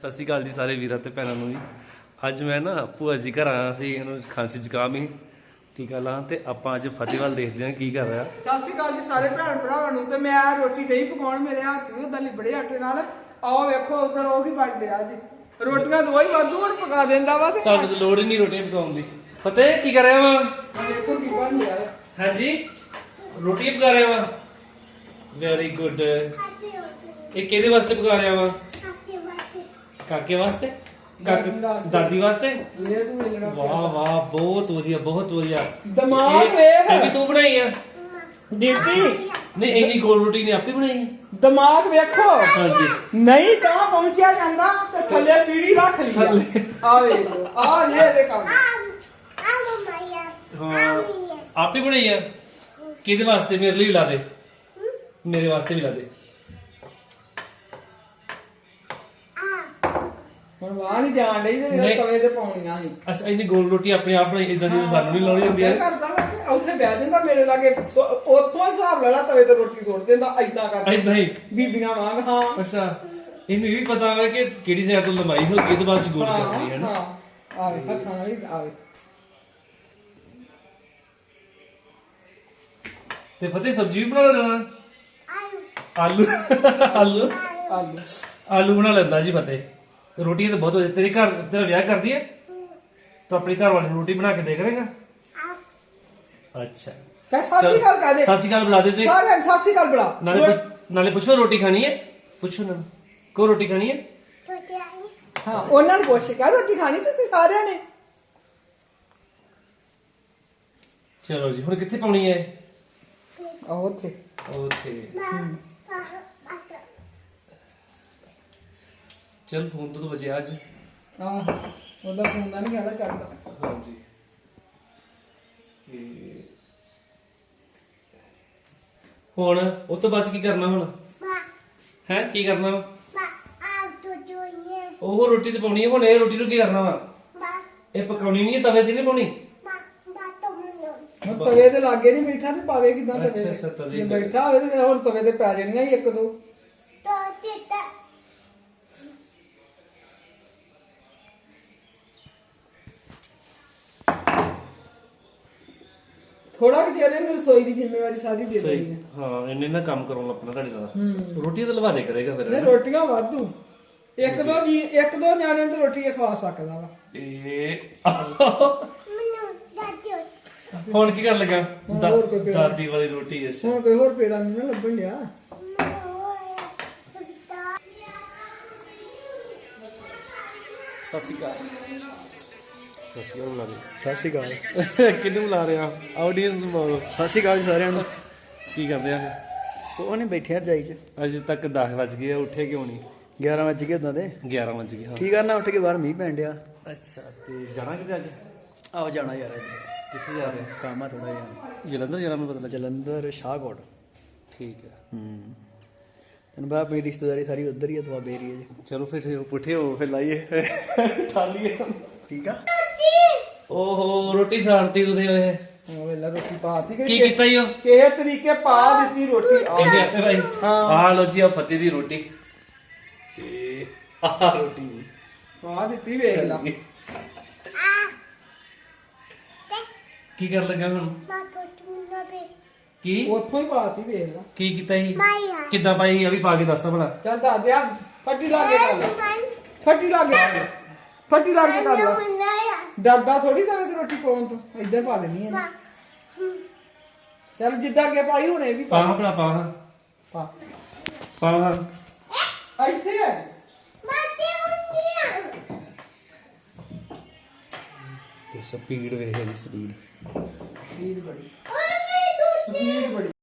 ਸਤਿ ਸ਼੍ਰੀ ਅਕਾਲ ਜੀ ਸਾਰੇ ਵੀਰਾਂ ਤੇ ਭੈਣਾਂ ਨੂੰ ਜੀ। ਅੱਜ ਮੈਂ ਨਾ ਭੂਆ ਜੀ ਘਰ ਆਇਆ ਸੀ ਇਹਨੂੰ ਖਾਂਸੀ ਜ਼ੁਕਾਮ ਹੀ। ਟੀਕਾ ਲਾਂ ਤੇ ਆਪਾਂ ਅੱਜ ਫਤਿਹਵਾਲ ਦੇਖਦੇ ਹਾਂ ਕੀ ਕਰ ਰਿਹਾ। ਸਤਿ ਸ਼੍ਰੀ ਅਕਾਲ ਜੀ ਸਾਰੇ ਭੈਣ ਭਰਾਵਾਂ ਨੂੰ। ਤੇ ਮੈਂ ਆਹ ਰੋਟੀ ਨਹੀਂ ਪਕਾਉਣ ਮੇਰੇ ਹੱਥ ਵੀ ਉਦਾਂ ਲਿਬੜੇ ਆਟੇ ਨਾਲ। ਆਓ ਵੇਖੋ ਉਧਰ ਉਹ ਕੀ ਬਣ ਰਿਹਾ ਜੀ ਰੋਟੀਆਂ ਦੋ ਹੀ ਵਾਧੂ ਹੁਣ ਪਕਾ ਦਿੰਦਾ ਵਾ ਤੇ। ਤੁਹਾਨੂੰ ਤਾਂ ਲੋੜ ਹੀ ਨਹੀਂ ਰੋਟੀ ਪਕਾਉਣ ਦੀ। ਫਤਿਹ ਕੀ ਕਰ ਰਿਹਾ ਵਾ? ਆਹ ਵੇਖੋ ਕੀ ਬਣ ਰਿਹਾ ਹੈ। ਹਾਂਜੀ। ਰੋਟੀ ਪਕਾ ਰਿਹਾ ਵਾ। ਵੈਰੀ ਗੁੱਡ ਇਹ ਕਿਹਦੇ ਵਾਸਤੇ ਪਕਾ ਰਿਹਾ ਵਾ? ਕਾਕੇ ਵਾਸਤੇ? ਕਾਕੇ ਦਾਦੀ ਵਾਸਤੇ? ਇਹ ਤੂੰ ਮਿਲਣਾ ਵਾਹ ਵਾਹ ਬਹੁਤ ਵਧੀਆ ਬਹੁਤ ਵਧੀਆ। ਦਿਮਾਗ ਵੇਖ। ਇਹ ਵੀ ਤੂੰ ਬਣਾਈ ਆ? ਦੀਦੀ ਨਹੀਂ ਇੰਨੀ ਗੋਲ ਰੋਟੀ ਨੇ ਆਪੇ ਬਣਾਈ ਹੈ ਦਿਮਾਗ ਵੇਖੋ। ਹਾਂਜੀ। ਨਹੀਂ ਤਾਂ ਪਹੁੰਚਿਆ ਜਾਂਦਾ ਤੇ ਥੱਲੇ ਪੀੜੀ ਰੱਖ ਲਈ ਆ। ਵੇਖੋ ਆ ਇਹ ਇਹਦੇ ਕੰਮ। ਹਾਂ। ਆਪੇ ਬਣਾਈ ਆ। ਕਿਹਦੇ ਵਾਸਤੇ? ਮੇਰੇ ਲਈ ਵੀ ਲਾ ਦੇ। ਮੇਰੇ ਵਾਸਤੇ ਵੀ ਲਾ ਦੇ। ਹੁਣ ਵਾਹ ਨਹੀਂ ਜਾਣ ਲਈ ਤੇ ਤਵੇ ਤੇ ਪਾਉਣੀਆਂ ਸੀ। ਅੱਛਾ ਇੰਨੀ ਗੋਲ ਰੋਟੀ ਆਪਣੇ ਆਪ ਬਣਾਈ ਇਦਾਂ ਦੀ ਸਾਨੂੰ ਨਹੀਂ ਲਾਉਣੀ ਹੁੰਦੀ ਮੈਂ ਹੈ ਕਰਦਾ ਵਾ ਕਿ ਉੱਥੇ ਬਹਿ ਜਾਂਦਾ ਮੇਰੇ ਲਾਗੇ ਉੱਥੋਂ ਹੀ ਹਿਸਾਬ ਲੈ ਲਾ ਤਵੇ ਤੇ ਰੋਟੀ ਸੁੱਟ ਦਿੰਦਾ ਐਦਾਂ ਕਰਦਾ ਇਦਾਂ ਹੀ। ਬੀਬੀਆਂ ਵਾਂਗ ਹਾਂ। ਅੱਛਾ ਇਹਨੂੰ ਇਹ ਵੀ ਪਤਾ ਵਾ ਕਿ ਕਿਹੜੀ ਸਾਈਡ ਤੋਂ ਲੰਬਾਈ ਹੋ ਗਈ ਤੇ ਬਾਅਦ ਚ ਗੋਲ ਕਰਨੀ ਹੈ ਨਾ। ਹਾਂ। ਆਵੇ ਹੱਥਾਂ ਨਾਲ ਹੀ ਆਵੇ। ਤੇ ਫਤਿਹ ਸਬਜ਼ੀ ਵੀ ਬਣਾ ਲੈਣਾ ਆਲੂ। ਆਲੂ? ਆਲੂ। ਆਲੂ ਬਣਾ ਲੈਂਦਾ ਜੀ ਫਤਿਹ। ਰੋਟੀਆਂ ਤਾਂ ਬਹੁਤ ਹੋ ਤੇਰੇ ਘਰ ਤੇਰਾ ਵਿਆਹ ਕਰਦੀ ਹੈ? ਤੂੰ ਆਪਣੀ ਘਰ ਵਾਲੀ ਨੂੰ ਰੋਟੀ ਬਣਾ ਕੇ ਦੇ ਕਰੇਗਾ? ਅੱਛਾ। ਕਹ ਸਾਸੀ ਗੱਲ ਕਹਦੇ। ਸਤਿ ਸ਼੍ਰੀ ਅਕਾਲ ਬੁਲਾ ਦੇ ਤੇ। ਸਾਰੇ ਸਾਸੀ ਗੱਲ ਬੁਲਾ। ਨਾਲੇ ਪੁੱਛ- ਨਾਲੇ ਪੁੱਛੋ ਰੋਟੀ ਖਾਣੀ ਹੈ? ਪੁੱਛੋ ਨਾ। ਕੋ ਰੋਟੀ ਖਾਣੀ ਹੈ? ਹਾਂ। ਉਹਨਾਂ ਨੂੰ ਪੁੱਛ ਕੇ ਰੋਟੀ ਖਾਣੀ ਤੁਸੀਂ ਸਾਰਿਆਂ ਨੇ? ਚਲੋ ਜੀ ਹੁਣ ਕਿੱਥੇ ਪਾਉਣੀ ਹੈ ਆਹ ਉੱਥੇ। ਉੱਥੇ। ਚਲ ਫੋਨ ਤੋਂ ਵਜੇ ਅੱਜ। ਆਹ ਉਹਦਾ ਫੋਨ ਦਾ ਨਹੀਂ ਕਹਿਣਾ ਕਰਦਾ ਹਾਂਜੀ। ਇਹ- ਹੁਣ ਉਹ ਤੋਂ ਬਾਅਦ 'ਚ ਕੀ ਕਰਨਾ ਹੁਣ? ਹੈ ਕੀ ਕਰਨਾ ਵਾ? ਉਹ ਰੋਟੀ ਤੇ ਪਾਉਣੀ ਹੈ ਹੁਣ ਇਹ ਰੋਟੀ ਨੂੰ ਕੀ ਕਰਨਾ ਵਾ? ਇਹ ਪਕਾਉਣੀ ਨਹੀਂ ਹੈ ਤਵੇ ਤੇ ਨਹੀਂ ਪਾਉਣੀ? ਤਵੇ ਤੇ। ਲਾਗੇ ਨਹੀਂ ਬੈਠਾ ਤੇ ਪਾਵੇ ਕਿਦਾਂ ਤਵੇ ਅੱਛਾ, ਤੇ? ਅੱਛਾ, ਤਵੇ ਜੇ ਤੇ। ਬੈਠਾ ਹੋਵੇ ਤੇ ਹੁਣ ਤਵੇ ਤੇ ਪੈ ਜਾਣੀਆਂ ਹੀ ਇੱਕ ਦੋ। ਥੋੜਾ ਕਿ ਜਿਹੜੇ ਨੂੰ ਰਸੋਈ ਦੀ ਜ਼ਿੰਮੇਵਾਰੀ ਸਾਰੀ ਦੇ ਦੇਣੀ ਸਹੀ ਹੈ ਹਾਂ ਇਹਨੇ ਨਾ ਕੰਮ ਕਰਾਉਣਾ ਆਪਣਾ ਤੁਹਾਡੇ ਨਾਲ। ਰੋਟੀ ਤਾਂ ਲਵਾ ਦੇ ਕਰੇਗਾ ਫਿਰ ਇਹ ਰੋਟੀਆਂ ਵਾਧੂ। ਇੱਕ ਦੋ ਜੀ ਇੱਕ ਦੋ ਨਿਆਣਿਆਂ ਨੂੰ ਤਾਂ ਰੋਟੀ ਖਵਾ ਸਕਦਾ ਵਾ। ਇਹ ਹੁਣ ਕੀ ਕਰ ਲੱਗਾ? ਦਾ- ਹੋਰ ਕੋਈ। ਦਾਦੀ ਵਾਲੀ ਰੋਟੀ ਅੱਛਾ। ਹੁਣ ਕੋਈ ਹੋਰ ਪੇੜਾ ਨਹੀਂ ਨਾ ਲੱਭਣ ਡਿਆ। ਸਤਿ ਸ਼੍ਰੀ ਅਕਾਲ। ਸਤਿ ਸ਼੍ਰੀ ਅਕਾਲ ਬੁਲਾ ਦੇ ਸਤਿ ਸ਼੍ਰੀ ਅਕਾਲ। ਕਿਹਨੂੰ ਬੁਲਾ ਰਿਹਾ ਆਡੀਅנס ਨੂੰ ਬੁਲਾਓ ਸਤਿ ਸ਼੍ਰੀ ਅਕਾਲ ਜੀ ਸਾਰਿਆਂ ਨੂੰ। ਕੀ ਕਰਦੇ ਆ? ਉਹ ਨਹੀਂ ਬੈਠੇ ਰਜਾਈ 'ਚ। ਅਜੇ ਤੱਕ 10 ਵਜ ਗਏ ਆ, ਉੱਠੇ ਕਿਉਂ ਨਹੀਂ 11 ਵਜੇ ਗਏ ਉਦਾਂ ਦੇ। 11 ਵਜ ਗਏ ਹਾਂ। ਕੀ ਕਰਨਾ ਉੱਠ ਕੇ ਬਾਹਰ ਮੀਂਹ ਪੈਣ ਡਿਆ। ਅੱਛਾ ਤੇ ਜਾਣਾ ਕਿਤੇ ਅੱਜ? ਆਓ ਜਾਣਾ ਯਾਰ ਅੱਜ। ਕਿੱਥੇ ਜਾ ਰਹੇ? ਕੰਮ ਆ ਥੋੜਾ ਜਿਹਾ। ਜਲੰਧਰ ਜਾਣਾ ਮੈਨੂੰ ਪਤਾ ਲੱਗਾ। ਜਲੰਧਰ ਸ਼ਾਹਕੋਟ। ਠੀਕ ਹੈ ਹੂੰ। ਤੈਨੂੰ ਪਤਾ ਰਿਸ਼ਤੇਦਾਰੀ ਸਾਰੀ ਉਧਰ ਹੀ ਆ ਦੁਆਬੇ ਏਰੀਆ 'ਚ ਚਲੋ ਫਿਰ ਪੁੱਠੇ ਹੋ ਫਿਰ ਲਾਈਏ। ਥਾਲੀਏ। ਠੀਕ ਆ? ਓਹੋ ਰੋਟੀ ਸਾਰਤੀ ਤੁਦੇ ਓਏ। ਉਹ ਵੇਲਾ ਰੋਟੀ ਪਾਤੀ ਕੀ ਕੀਤਾ ਈ ਉਹ ਕਿਸੇ ਤਰੀਕੇ ਪਾ ਦਿੱਤੀ ਰੋਟੀ। ਆ ਆ ਭਾਈ ਆ ਲੋ ਜੀ ਆ ਫਤਿਹ ਦੀ ਰੋਟੀ। ਤੇ ਆ ਰੋਟੀ ਜੀ। ਪਾ ਦਿੱਤੀ ਵੇਖ ਲਾ। ਕੀ ਕਰ ਲੱਗਾ ਹੁਣ? ਕੀ? ਉੱਥੋਂ ਹੀ ਪਾਤੀ ਵੇਖ ਲਾ। ਕੀ ਕੀਤਾ ਸੀ? ਕਿੱਦਾਂ ਪਾਈ ਆ ਵੀ ਪਾ ਕੇ ਦੱਸ ਭਲਾ। ਚੱਲ ਦੱਸ ਦਿਆ ਫੱਟੀ ਲਾ ਕੇ ਕਰ ਲੈ ਫੱਟੀ ਲਾ ਕੇ ਕਰ ਲੈ ਫੱਟੀ ਲਾ ਕੇ ਕਰ ਲੈ ਡਰਦਾ ਥੋੜੀ ਤਵੇ ਤੇ ਰੋਟੀ ਪਾਉਣ ਤੋਂ ਇਦਾਂ ਪਾ ਦੇਣੀ ਹੈ ਚੱਲ ਜਿੱਦਾਂ ਅੱਗੇ ਪਾਈ ਹੁਣ ਇਹ ਵੀ ਪਾ। ਪਾ ਭਲਾ ਪਾ ਪਾ। ਪਾ ਇੱਥੇ ਹੈ ਤੇ ਸਪੀਡ ਵੇਖ ਇਹਦੀ ਸਪੀਡ ਸਪੀਡ ਬੜੀ। ਸਪੀਡ ਬੜੀ।